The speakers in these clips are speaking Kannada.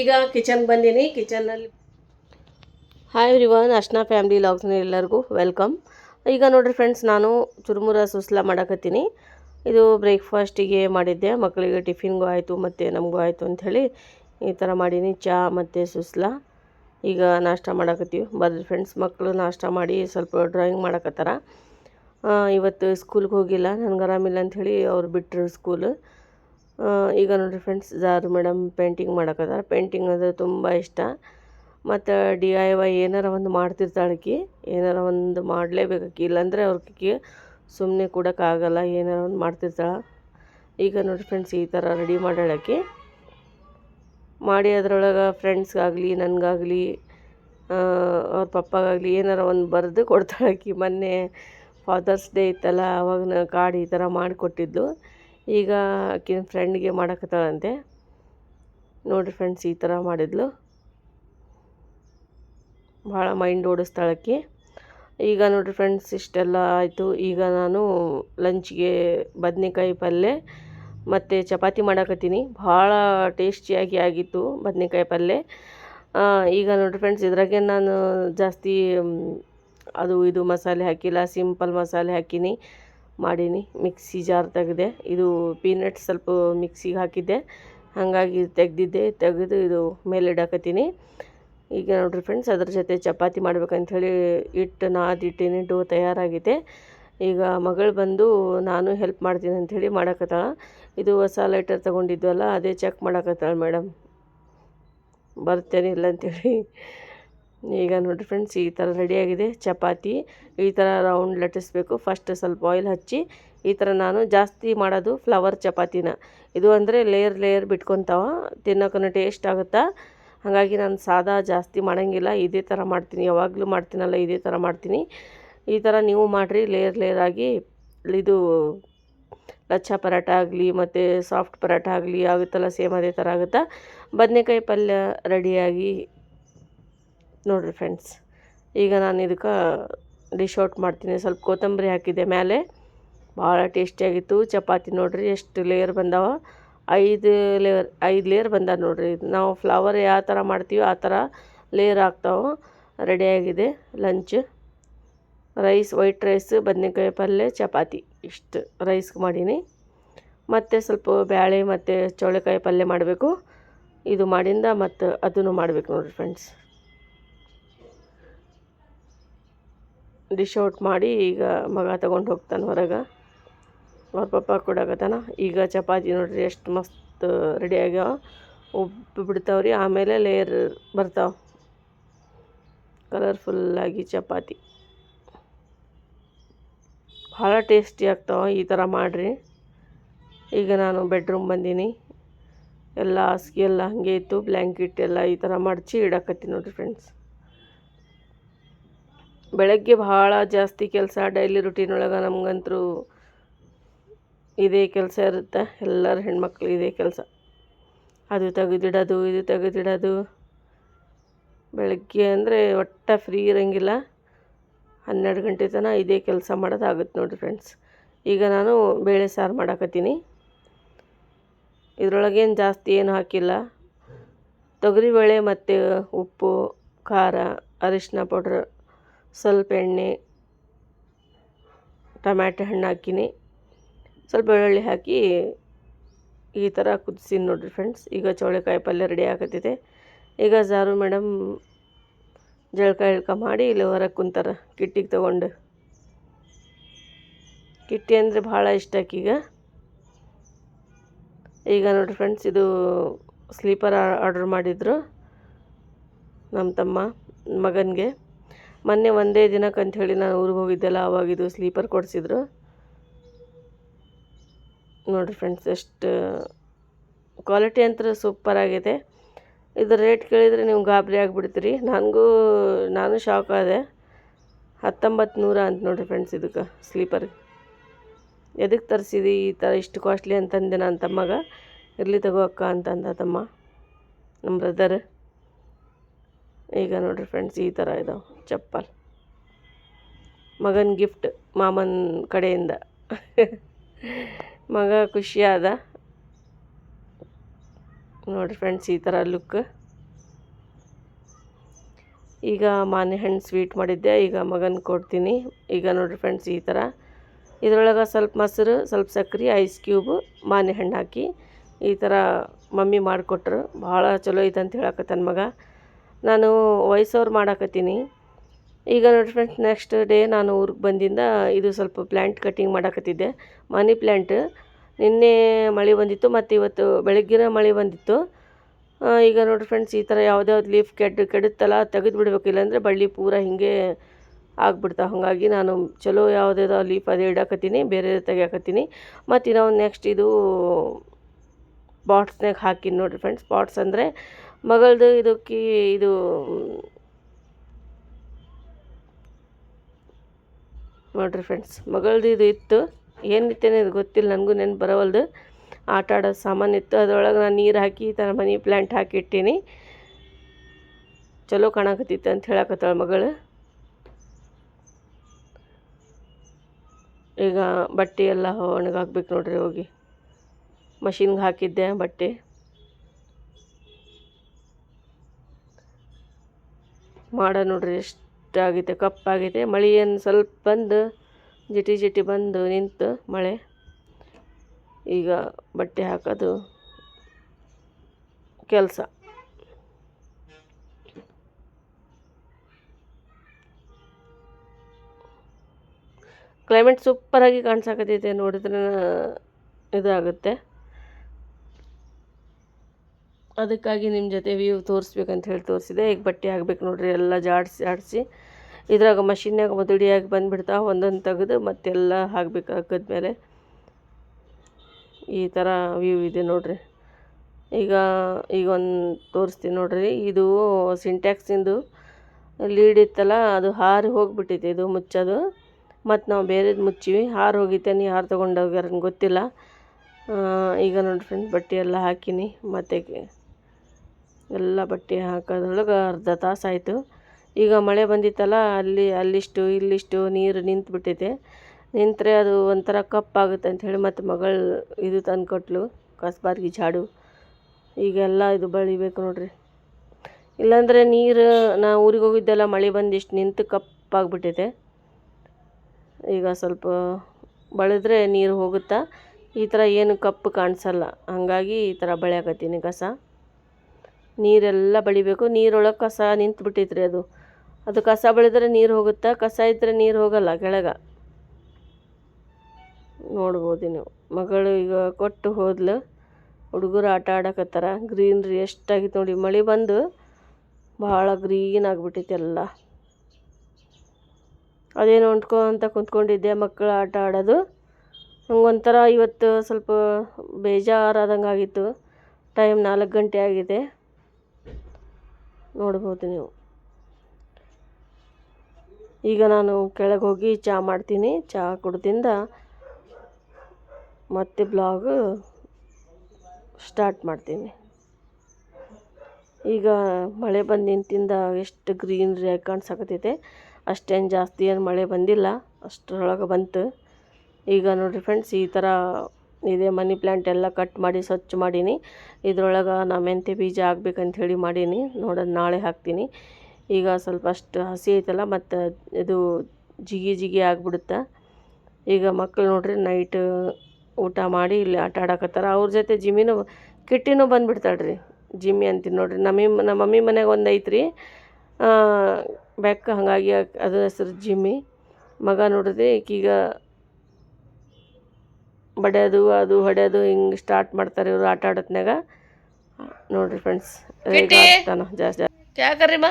ಈಗ ಕಿಚನ್ ಬಂದೀನಿ. ಕಿಚನ್ನಲ್ಲಿ ಹಾಯ್ ಎವ್ರಿವನ್ ಅರ್ಶನಾ ಫ್ಯಾಮ್ಲಿ ಲಾಗ್ಸ್ನ ಎಲ್ಲರಿಗೂ ವೆಲ್ಕಮ್ ಈಗ ನೋಡ್ರಿ ಫ್ರೆಂಡ್ಸ್ ನಾನು ಚುರುಮುರ ಸುಸ್ಲ ಮಾಡಕತ್ತೀನಿ. ಇದು ಬ್ರೇಕ್ಫಾಸ್ಟಿಗೆ ಮಾಡಿದ್ದೆ. ಮಕ್ಕಳಿಗೆ ಟಿಫಿನ್ಗೂ ಆಯಿತು, ಮತ್ತು ನಮಗೂ ಆಯಿತು ಅಂಥೇಳಿ ಈ ಥರ ಮಾಡೀನಿ. ಚಹಾ ಮತ್ತು ಸುಸ್ಲ. ಈಗ ನಾಷ್ಟ ಮಾಡಕತ್ತೀವಿ. ಬರ್ರಿ ಫ್ರೆಂಡ್ಸ್ ಮಕ್ಕಳು ನಾಷ್ಟ ಮಾಡಿ ಸ್ವಲ್ಪ ಡ್ರಾಯಿಂಗ್ ಮಾಡಕತ್ತಾರ. ಇವತ್ತು ಸ್ಕೂಲ್ಗೆ ಹೋಗಿಲ್ಲ. ನನಗೆ ಆರಾಮಿಲ್ಲ ಅಂಥೇಳಿ ಅವ್ರು ಬಿಟ್ಟರು ಸ್ಕೂಲು ಈಗ ನೋಡಿರಿ ಫ್ರೆಂಡ್ಸ್ ಜಾರು ಮೇಡಮ್ ಪೇಂಟಿಂಗ್ ಮಾಡಕತ್ತಾರ. ಪೇಂಟಿಂಗ್ ಅದು ತುಂಬ ಇಷ್ಟ. ಮತ್ತು ಡಿ ಐ ವೈ ಏನಾರ ಒಂದು ಮಾಡ್ತಿರ್ತಾಳೆ ಆಕಿ. ಏನಾರ ಒಂದು ಮಾಡಲೇಬೇಕು ಆಕಿ. ಇಲ್ಲಾಂದರೆ ಅವ್ರಿಗೆ ಸುಮ್ಮನೆ ಕೊಡೋಕ್ಕಾಗಲ್ಲ ಏನಾರ ಒಂದು ಮಾಡ್ತಿರ್ತಾಳೆ. ಈಗ ನೋಡಿ ಫ್ರೆಂಡ್ಸ್ ಈ ಥರ ರೆಡಿ ಮಾಡ್ಯಾಳ ಆಕಿ. ಮಾಡಿ ಅದರೊಳಗೆ ಫ್ರೆಂಡ್ಸ್ಗಾಗಲಿ ನನಗಾಗಲಿ ಅವ್ರ ಪಪ್ಪಗಾಗಲಿ ಏನಾರ ಒಂದು ಬರೆದು ಕೊಡ್ತಾಳೆ ಆಕಿ. ಮೊನ್ನೆ ಫಾದರ್ಸ್ ಡೇ ಇತ್ತಲ್ಲ, ಅವಾಗ ಕಾರ್ಡ್ ಈ ಥರ ಮಾಡಿಕೊಟ್ಟಿದ್ಲು. ಈಗ ಆಕಿನ ಫ್ರೆಂಡ್ಗೆ ಮಾಡಕತ್ತಾಳಂತೆ. ನೋಡಿರಿ ಫ್ರೆಂಡ್ಸ್, ಈ ಥರ ಮಾಡಿದ್ಲು. ಭಾಳ ಮೈಂಡ್ ಓಡಿಸ್ತಾಳಕ್ಕೆ. ಈಗ ನೋಡಿರಿ ಫ್ರೆಂಡ್ಸ್, ಇಷ್ಟೆಲ್ಲ ಆಯಿತು. ಈಗ ನಾನು ಲಂಚ್ಗೆ ಬದನೆಕಾಯಿ ಪಲ್ಯ ಮತ್ತು ಚಪಾತಿ ಮಾಡಕತ್ತೀನಿ. ಭಾಳ ಟೇಸ್ಟಿಯಾಗಿ ಆಗಿತ್ತು ಬದನೆಕಾಯಿ ಪಲ್ಯ ಈಗ ನೋಡಿರಿ ಫ್ರೆಂಡ್ಸ್, ಇದ್ರಾಗೆ ನಾನು ಜಾಸ್ತಿ, ಅದು ಇದು ಮಸಾಲೆ ಹಾಕಿಲ್ಲ, ಸಿಂಪಲ್ ಮಸಾಲೆ ಹಾಕೀನಿ. ಮಾಡೀನಿ. ಮಿಕ್ಸಿ ಜಾರ್ ತೆಗೆದೆ. ಇದು ಪೀನಟ್ ಸ್ವಲ್ಪ ಮಿಕ್ಸಿಗೆ ಹಾಕಿದ್ದೆ. ಹಾಗಾಗಿ ತೆಗೆದಿದ್ದೆ. ತೆಗೆದು ಇದು ಮೇಲೆ ಇಡಾಕತ್ತೀನಿ. ಈಗ ನೋಡಿರಿ ಫ್ರೆಂಡ್ಸ್, ಅದ್ರ ಜೊತೆ ಚಪಾತಿ ಮಾಡ್ಬೇಕಂಥೇಳಿ ಹಿಟ್ಟು ನಾದಿಟ್ಟಿನಿ ಡೋ ತಯಾರಾಗಿದೆ ಈಗ ಮಗಳು ಬಂದು ನಾನು ಹೆಲ್ಪ್ ಮಾಡ್ತೀನಿ ಅಂಥೇಳಿ ಮಾಡಕತ್ತಾಳ. ಇದು ಹೊಸ ಲೈಟರ್ ತೊಗೊಂಡಿದ್ವಲ್ಲ, ಅದೇ ಚೆಕ್ ಮಾಡಕತ್ತಾಳ ಮೇಡಮ್ ಬರ್ತೇನೆ ಇಲ್ಲ ಅಂತೇಳಿ ಈಗ ನೋಡಿರಿ ಫ್ರೆಂಡ್ಸ್ ಈ ಥರ ರೆಡಿಯಾಗಿದೆ ಚಪಾತಿ, ಈ ಥರ ರೌಂಡ್ ಲಟ್ಟಿಸ್ಬೇಕು ಫಸ್ಟ್ ಸ್ವಲ್ಪ ಆಯಿಲ್ ಹಚ್ಚಿ, ಈ ಥರ ನಾನು ಜಾಸ್ತಿ ಮಾಡೋದು ಫ್ಲವರ್ ಚಪಾತಿನ. ಇದು ಅಂದರೆ ಲೇಯರ್ ಲೇಯರ್ ಬಿಟ್ಕೊತಾವ. ತಿನ್ನೋಕ್ಕೂ ಟೇಸ್ಟ್ ಆಗುತ್ತಾ? ಹಾಗಾಗಿ ನಾನು ಸಾದಾ ಜಾಸ್ತಿ ಮಾಡೋಂಗಿಲ್ಲ. ಇದೇ ಥರ ಮಾಡ್ತೀನಿ. ಯಾವಾಗಲೂ ಮಾಡ್ತೀನಲ್ಲ, ಇದೇ ಥರ ಮಾಡ್ತೀನಿ. ಈ ಥರ ನೀವು ಮಾಡಿರಿ. ಲೇಯರ್ ಲೇಯರ್ ಆಗಿ ಇದು ಲಚ್ಚ ಪರಾಟ ಆಗಲಿ, ಮತ್ತು ಸಾಫ್ಟ್ ಪರಾಟ ಆಗಲಿ, ಆಗುತ್ತಲ್ಲ ಸೇಮ್ ಅದೇ ಥರ ಆಗುತ್ತಾ? ಬದನೆಕಾಯಿ ಪಲ್ಯ ರೆಡಿಯಾಗಿ ನೋಡಿರಿ ಫ್ರೆಂಡ್ಸ್ ಈಗ ನಾನು ಇದಕ್ಕೆ ಡಿಶ್ ಔಟ್ ಮಾಡ್ತೀನಿ. ಸ್ವಲ್ಪ ಕೊತ್ತಂಬರಿ ಹಾಕಿದೆ ಮೇಲೆ ಭಾಳ ಟೇಸ್ಟಿಯಾಗಿತ್ತು ಚಪಾತಿ ನೋಡಿರಿ, ಎಷ್ಟು ಲೇಯರ್ ಬಂದಾವ? ಐದು ಲೇಯರ್ ಐದು ಲೇಯರ್ ಬಂದಾವ ನೋಡಿರಿ. ನಾವು ಫ್ಲವರ್ ಯಾವ ಥರ ಮಾಡ್ತೀವಿ ಆ ಥರ ಲೇಯರ್ ಆಗ್ತಾವೆ ರೆಡಿಯಾಗಿದೆ ಲಂಚ್ ರೈಸ್ ವೈಟ್ ರೈಸ್ ಬದನೆಕಾಯಿ ಪಲ್ಯ ಚಪಾತಿ. ಇಷ್ಟು ರೈಸ್ ಮಾಡೀನಿ. ಮತ್ತು ಸ್ವಲ್ಪ ಬ್ಯಾಳೆ ಮತ್ತು ಚೌಳೆಕಾಯಿ ಪಲ್ಯ ಮಾಡಬೇಕು. ಇದು ಮಾಡಿಂದ ಮತ್ತು ಅದನ್ನು ಮಾಡಬೇಕು ನೋಡಿರಿ ಫ್ರೆಂಡ್ಸ್ ಡಿಶ್ ಔಟ್ ಮಾಡಿ ಈಗ ಮಗ ತಗೊಂಡು ಹೋಗ್ತಾನೆ ಹೊರಗೆ. ಅವ್ರ ಪಪ್ಪ ಕೊಡಕತ್ತಾನ ಈಗ ಚಪಾತಿ ನೋಡಿರಿ ಎಷ್ಟು ಮಸ್ತ್ ರೆಡಿ ಆಗ್ಯಾವ. ಉಬ್ಬಿ ಬಿಡ್ತಾವ್ರಿ. ಆಮೇಲೆ ಲೇಯರ್ ಬರ್ತಾವೆ. ಕಲರ್ಫುಲ್ಲಾಗಿ ಚಪಾತಿ. ಭಾಳ ಟೇಸ್ಟಿ ಆಗ್ತಾವೆ. ಈ ಥರ ಮಾಡಿರಿ. ಈಗ ನಾನು ಬೆಡ್ರೂಮ್ ಬಂದೀನಿ. ಎಲ್ಲ ಹಾಸಿಗೆ ಎಲ್ಲ ಹಾಗೆ ಇತ್ತು. ಬ್ಲ್ಯಾಂಕೆಟ್ ಎಲ್ಲ ಈ ಥರ ಮಡಚಿ ಇಡಕತ್ತೀನಿ ನೋಡಿರಿ ಫ್ರೆಂಡ್ಸ್ ಬೆಳಗ್ಗೆ ಭಾಳ ಜಾಸ್ತಿ ಕೆಲಸ ಡೈಲಿ ರುಟೀನ್ ಒಳಗೆ ನಮಗಂತೂ ಇದೇ ಕೆಲಸ ಇರುತ್ತೆ. ಎಲ್ಲರ ಹೆಣ್ಮಕ್ಳು ಇದೇ ಕೆಲಸ. ಅದು ತೆಗೆದಿಡೋದು, ಇದು ತೆಗೆದಿಡೋದು. ಬೆಳಗ್ಗೆ ಅಂದರೆ ಒಟ್ಟ ಫ್ರೀ ಇರೋಂಗಿಲ್ಲ. ಹನ್ನೆರಡು ಗಂಟೆ ತನಕ ಇದೇ ಕೆಲಸ ಮಾಡೋದಾಗುತ್ತೆ ನೋಡಿ ಫ್ರೆಂಡ್ಸ್ ಈಗ ನಾನು ಬೇಳೆ ಸಾರು ಮಾಡಾಕತ್ತೀನಿ. ಇದರೊಳಗೇನು ಜಾಸ್ತಿ ಏನು ಹಾಕಿಲ್ಲ. ತೊಗರಿಬೇಳೆ ಮತ್ತು ಉಪ್ಪು, ಖಾರ ಅರಿಶಿನ ಪೌಡ್ರ್ ಸ್ವಲ್ಪ ಎಣ್ಣೆ, ಟಮ್ಯಾಟೊ ಹಣ್ಣು ಹಾಕಿನಿ. ಸ್ವಲ್ಪ ಬೆಳ್ಳುಳ್ಳಿ ಹಾಕಿ ಈ ಥರ ಕುದಿಸಿ ನೋಡಿರಿ ಫ್ರೆಂಡ್ಸ್ ಈಗ ಚೌಳೆಕಾಯಿ ಪಲ್ಯ ರೆಡಿ ಆಗತ್ತಿದೆ. ಈಗ ಜಾರು ಮೇಡಮ್ ಜಳಕ ಇಳ್ಕ ಮಾಡಿ ಇಲ್ಲಿ ಹೊರಗೆ ಕುಂತಾರೆ, ಕಿಟ್ಟಿಗೆ ತೊಗೊಂಡು. ಕಿಟ್ಟಿ ಅಂದರೆ ಭಾಳ ಇಷ್ಟ ಆಕೀಗ. ಈಗ ನೋಡಿರಿ ಫ್ರೆಂಡ್ಸ್ ಇದು ಸ್ಲೀಪರ್ ಆರ್ಡ್ರ್ ಮಾಡಿದ್ರು ನಮ್ಮ ತಮ್ಮ ಮಗನಿಗೆ. ಮೊನ್ನೆ ಒಂದೇ ದಿನಕ್ಕೆ ಅಂಥೇಳಿ ನಾನು ಊರಿಗೆ ಹೋಗಿದ್ದೆಲ್ಲ ಅವಾಗ ಇದು ಸ್ಲೀಪರ್ ಕೊಡಿಸಿದ್ರು. ನೋಡಿರಿ ಫ್ರೆಂಡ್ಸ್ ಎಷ್ಟು ಕ್ವಾಲಿಟಿ ಅಂತೂ ಸೂಪರ್ ಆಗಿದೆ. ಇದು ರೇಟ್ ಕೇಳಿದರೆ ನೀವು ಗಾಬರಿ ಆಗಿಬಿಡ್ತೀರಿ. ನನಗೂ ನಾನು ಶಾಕ್ ಆದೆ. ಹತ್ತೊಂಬತ್ತು ನೂರ ಅಂತ ನೋಡಿರಿ ಫ್ರೆಂಡ್ಸ್ ಇದಕ್ಕೆ ಸ್ಲೀಪರ್ ಎದಕ್ಕೆ ತರಿಸಿದಿ ಈ ಥರ ಇಷ್ಟು ಕಾಸ್ಟ್ಲಿ ಅಂತಂದೆ ನನ್ನ ತಮ್ಮಗ. ಇರಲಿ ತಗೋ ಅಕ್ಕ ಅಂತಂದ ತಮ್ಮ ನಮ್ಮ ಬ್ರದರ್ ಈಗ ನೋಡಿರಿ ಫ್ರೆಂಡ್ಸ್ ಈ ಥರ ಇದಾವೆ. ಚಪ್ಪಲ್. ಮಗನ ಗಿಫ್ಟ್ ಮಾಮನ ಕಡೆಯಿಂದ. ಮಗ ಖುಷಿಯಾದ. ನೋಡಿರಿ ಫ್ರೆಂಡ್ಸ್ ಈ ಥರ ಲುಕ್ ಈಗ ಮಾನೆ ಹಣ್ಣು ಸ್ವೀಟ್ ಮಾಡಿದ್ದೆ, ಈಗ ಮಗನ ಕೊಡ್ತೀನಿ. ಈಗ ನೋಡಿರಿ ಫ್ರೆಂಡ್ಸ್ ಈ ಥರ ಇದರೊಳಗೆ ಸ್ವಲ್ಪ ಮೊಸರು, ಸ್ವಲ್ಪ ಸಕ್ಕರೆ ಐಸ್ ಕ್ಯೂಬು ಮಾನೆಹಣ್ಣು ಹಾಕಿ. ಈ ಥರ ಮಮ್ಮಿ ಮಾಡಿಕೊಟ್ರು. ಭಾಳ ಚಲೋ ಐತಂತ ಅಂತ ಮಗ. ನಾನು ವಯಸ್ಸವ್ರು ಮಾಡಾಕತ್ತೀನಿ. ಈಗ ನೋಡಿ ಫ್ರೆಂಡ್ಸ್ ನೆಕ್ಸ್ಟ್ ಡೇ ನಾನು ಊರಿಗೆ ಬಂದಿಂದ ಇದು ಸ್ವಲ್ಪ ಪ್ಲ್ಯಾಂಟ್ ಕಟ್ಟಿಂಗ್ ಮಾಡಾಕತ್ತಿದ್ದೆ. ಮನಿ ಪ್ಲ್ಯಾಂಟ್ ನಿನ್ನೆ ಮಳೆ ಬಂದಿತ್ತು ಮತ್ತು ಇವತ್ತು ಬೆಳಗ್ಗಿನ ಮಳೆ ಬಂದಿತ್ತು. ಈಗ ನೋಡಿ ಫ್ರೆಂಡ್ಸ್ ಈ ಥರ ಯಾವ್ದ್ಯಾವ್ದು ಲೀಫ್ ಕೆಡ್, ಕೆಡುತ್ತಲ್ಲ ತೆಗೆದು ಬಿಡಬೇಕು. ಇಲ್ಲಾಂದರೆ ಬಳ್ಳಿ ಪೂರ ಹಿಂಗೆ ಆಗ್ಬಿಡ್ತಾವೆ ಹಾಗಾಗಿ ನಾನು ಚಲೋ ಯಾವುದ್ಯಾವ್ದು ಲೀಫ್ ಅದೇ ಇಡಾಕತ್ತೀನಿ, ಬೇರೆ ತೆಗಿಯಾಕತ್ತೀನಿ. ಮತ್ತು ಇನ್ನೊಂದು ನೆಕ್ಸ್ಟ್ ಇದು ಪಾಟ್ಸ್ನಾಗ ಹಾಕಿ ನೋಡಿರಿ ಫ್ರೆಂಡ್ಸ್ ಪಾಟ್ಸ್ ಅಂದರೆ ಮಗಳದು ಇದಕ್ಕೆ ಇದು, ನೋಡಿರಿ ಫ್ರೆಂಡ್ಸ್ ಮಗಳದು ಇದು ಇತ್ತು. ಏನಿತ್ತೇನೆ ಇದು ಗೊತ್ತಿಲ್ಲ, ನನಗೂ ನೆನ್ ಬರವಲ್ದು. ಆಟ ಆಡೋ ಸಾಮಾನು ಇತ್ತು. ಅದರೊಳಗೆ ನಾನು ನೀರು ಹಾಕಿ ಥರ ಮನಿ ಪ್ಲ್ಯಾಂಟ್ ಹಾಕಿಟ್ಟೀನಿ. ಚಲೋ ಕಾಣಕತ್ತಿತ್ತು ಅಂತ ಹೇಳಕತ್ತಾಳ ಮಗಳು. ಈಗ ಬಟ್ಟೆ ಎಲ್ಲ ಒಣಗಾಕ್ಬೇಕು ನೋಡ್ರಿ ಹೋಗಿ. ಮಷಿನ್ಗೆ ಹಾಕಿದ್ದೆ ಬಟ್ಟೆ. ಮಾಡ ನೋಡ್ರಿ, ಎಷ್ಟಾಗೈತೆ ಕಪ್ಪಾಗಿದೆ ಮಳೆ ಏನು ಸ್ವಲ್ಪ ಬಂದು, ಜಿಟಿ ಜಿಟಿ ಬಂದು ನಿಂತು ಮಳೆ. ಈಗ ಬಟ್ಟೆ ಹಾಕೋದು ಕೆಲಸ. ಕ್ಲೈಮೇಟ್ ಸೂಪರಾಗಿ ಕಾಣಿಸಕತ್ತೈತೆ ನೋಡಿದ್ರೆ, ಇದಾಗುತ್ತೆ. ಅದಕ್ಕಾಗಿ ನಿಮ್ಮ ಜೊತೆ ವ್ಯೂ ತೋರಿಸ್ಬೇಕಂತ ಹೇಳಿ ತೋರಿಸಿದೆ. ಈಗ ಬಟ್ಟೆ ಹಾಕ್ಬೇಕು ನೋಡ್ರಿ, ಎಲ್ಲ ಜಾಡಿಸಿ ಜಾಡಿಸಿ ಇದ್ರಾಗ ಮಷಿನ್ಯಾಗ ಮದುಡಿಯಾಗಿ ಬಂದುಬಿಡ್ತಾವೆ ಒಂದೊಂದು ತೆಗೆದು ಮತ್ತೆಲ್ಲ ಹಾಕ್ಬೇಕು ಮೇಲೆ. ಈ ಥರ ವ್ಯೂ ಇದೆ ನೋಡ್ರಿ. ಈಗ ಈಗ ಒಂದು ತೋರಿಸ್ತೀನಿ ನೋಡ್ರಿ. ಇದು ಸಿಂಟ್ಯಾಕ್ಸಿಂದು ಲೀಡ್ ಇತ್ತಲ್ಲ, ಅದು ಹಾರಿ ಹೋಗಿಬಿಟ್ಟಿದೆ, ಇದು ಮುಚ್ಚೋದು. ಮತ್ತು ನಾವು ಬೇರೆದು ಮುಚ್ಚಿವಿ. ಹಾರಿ ಹೋಗಿತ್ತೆ ನೀ ಹಾರು ತೊಗೊಂಡೋಗ್ಯಾರ ಗೊತ್ತಿಲ್ಲ. ಈಗ ನೋಡಿ ಫ್ರೆಂಡ್ ಬಟ್ಟೆ ಎಲ್ಲ ಹಾಕಿನಿ. ಮತ್ತೆ ಎಲ್ಲ ಬಟ್ಟೆ ಹಾಕೋದ್ರೊಳಗೆ ಅರ್ಧ ತಾಸು ಆಯಿತು. ಈಗ ಮಳೆ ಬಂದಿತ್ತಲ್ಲ, ಅಲ್ಲಿ, ಅಲ್ಲಿಷ್ಟು, ಇಲ್ಲಿಷ್ಟು ನೀರು ನಿಂತು ಬಿಟ್ಟೈತೆ ನಿಂತರೆ ಅದು ಒಂಥರ ಕಪ್ಪಾಗುತ್ತೆ ಅಂಥೇಳಿ ಮತ್ತು ಮಗಳು ಇದು ತಂದು ಕೊಟ್ಲು ಕಸ್ಬಾರ್ಗಿ ಝಾಡು ಈಗೆಲ್ಲ ಇದು ಬಳಿಬೇಕು ನೋಡ್ರಿ. ಇಲ್ಲಾಂದರೆ ನೀರು, ನಾ ಊರಿಗೆ ಹೋಗಿದ್ದೆಲ್ಲ ಮಳೆ ಬಂದಿಷ್ಟು ನಿಂತು ಕಪ್ಪಾಗ್ಬಿಟ್ಟೈತೆ ಈಗ ಸ್ವಲ್ಪ ಬಳಿದ್ರೆ ನೀರು ಹೋಗುತ್ತಾ, ಈ ಥರ ಏನು ಕಪ್ಪು ಕಾಣಿಸಲ್ಲ. ಹಾಗಾಗಿ ಈ ಥರ ಬಳಿಯಾಕತ್ತೀನಿ ಕಸ. ನೀರೆಲ್ಲ ಬಳಿಬೇಕು. ನೀರೊಳಗೆ ಕಸ ನಿಂತು ಬಿಟ್ಟೈತ್ರಿ ಅದು. ಅದು ಕಸ ಬಳಿದ್ರೆ ನೀರು ಹೋಗುತ್ತಾ? ಕಸ ಇದ್ದರೆ ನೀರು ಹೋಗಲ್ಲ ಕೆಳಗೆ. ನೋಡ್ಬೋದು ನೀವು. ಮಗಳು ಈಗ ಕೊಟ್ಟು ಹೋದ್ಲು. ಹುಡುಗರು ಆಟ ಆಡಕತ್ತಾರ. ಗ್ರೀನ್ರಿ ಎಷ್ಟಾಗಿತ್ತು ನೋಡಿ. ಮಳೆ ಬಂದು ಭಾಳ ಗ್ರೀನ್ ಆಗಿಬಿಟ್ಟೈತೆ ಎಲ್ಲ. ಅದೇನು ಹೊಂಟ್ಕೊಂತ ಕುಂತ್ಕೊಂಡಿದ್ದೆ ಮಕ್ಕಳು ಆಟ ಆಡೋದು. ನಂಗೊಂಥರ ಇವತ್ತು ಸ್ವಲ್ಪ ಬೇಜಾರಾದಂಗೆ ಆಗಿತ್ತು ಟೈಮ್ ನಾಲ್ಕು ಗಂಟೆ ಆಗಿದೆ. ನೋಡ್ಬೋದು ನೀವು. ಈಗ ನಾನು ಕೆಳಗೆ ಹೋಗಿ ಚಹಾ ಮಾಡ್ತೀನಿ. ಚಹಾ ಕುಡ್ದಿಂದ ಮತ್ತೆ ಬ್ಲಾಗ್ ಸ್ಟಾರ್ಟ್ ಮಾಡ್ತೀನಿ. ಈಗ ಮಳೆ ಬಂದು ನಿಂತಿಂದ ಎಷ್ಟು ಗ್ರೀನ್ರಿ ಆಗಿ ಕಾಣ್ಸಕತ್ತೈತೆ ಅಷ್ಟೇನು ಜಾಸ್ತಿ ಏನು ಮಳೆ ಬಂದಿಲ್ಲ. ಅಷ್ಟರೊಳಗೆ ಬಂತು. ಈಗ ನೋಡಿರಿ ಫ್ರೆಂಡ್ಸ್ ಈ ಥರ ಇದೆ ಮನಿ ಪ್ಲ್ಯಾಂಟ್ ಎಲ್ಲ ಕಟ್ ಮಾಡಿ, ಸ್ವಚ್ಛ ಮಾಡೀನಿ. ಇದ್ರೊಳಗೆ ನಾ ಮೆಂತ್ಯ ಬೀಜ ಹಾಕ್ಬೇಕಂತ ಹೇಳಿ ಮಾಡೀನಿ. ನೋಡೋಣ, ನಾಳೆ ಹಾಕ್ತೀನಿ. ಈಗ ಸ್ವಲ್ಪ ಅಷ್ಟು ಹಸಿ ಐತಲ್ಲ, ಮತ್ತು ಇದು ಜಿಗಿ ಜಿಗಿ ಆಗಿಬಿಡುತ್ತೆ. ಈಗ ಮಕ್ಕಳು ನೋಡ್ರಿ ನೈಟ್ ಊಟ ಮಾಡಿ ಇಲ್ಲಿ ಆಟ ಆಡಕತ್ತಾರ. ಅವ್ರ ಜೊತೆ ಜಿಮ್ಮಿನೂ ಕಿಟ್ಟಿನೂ ಬಂದುಬಿಡ್ತಾಳೆ ರೀ ಜಿಮ್ಮಿ ಅಂತೀನಿ ನೋಡ್ರಿ. ನಮ್ಮ ನಮ್ಮ ಮಮ್ಮಿ ಮನೆಗೆ ಒಂದು ಐತ್ರಿ. ಬೆಕ್ಕ ಹಾಗಾಗಿ ಅದ್ರ ಹೆಸ್ರು ಜಿಮ್ಮಿ. ಮಗ ನೋಡಿದ್ರಿ ಈಕೀಗ ಬಡಿಯೋದು ಅದು ಹೊಡೆಯೋದು ಹಿಂಗೆ ಸ್ಟಾರ್ಟ್ ಮಾಡ್ತಾರೆ ಇವರು ಆಟ ಆಡೋತ್ನಾಗ ನೋಡ್ರಿ ಫ್ರೆಂಡ್ಸ್ ಜಾಸ್ತಿ ಮಾ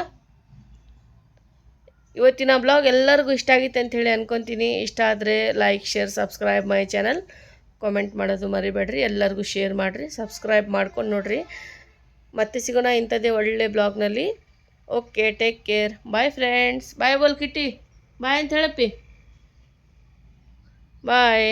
ಇವತ್ತಿನ ಬ್ಲಾಗ್ ಎಲ್ಲರಿಗೂ ಇಷ್ಟ ಆಗಿತ್ತು ಅಂತ ಹೇಳಿ ಅನ್ಕೊತೀನಿ. ಇಷ್ಟ ಆದರೆ like share subscribe my channel comment ಮಾಡೋದು ಮರಿಬೇಡ್ರಿ. ಎಲ್ಲರಿಗೂ ಶೇರ್ ಮಾಡಿರಿ. ಸಬ್ಸ್ಕ್ರೈಬ್ ಮಾಡ್ಕೊಂಡು ನೋಡಿರಿ. ಮತ್ತೆ ಸಿಗೋಣ ಇಂಥದ್ದೇ ಒಳ್ಳೆ ಬ್ಲಾಗ್ನಲ್ಲಿ okay take care bye friends bye ಬೋಲ್ ಕಿಟ್ಟಿ. ಬಾಯ್ ಅಂತ ಹೇಳಪ್ಪಿ. ಬಾಯ್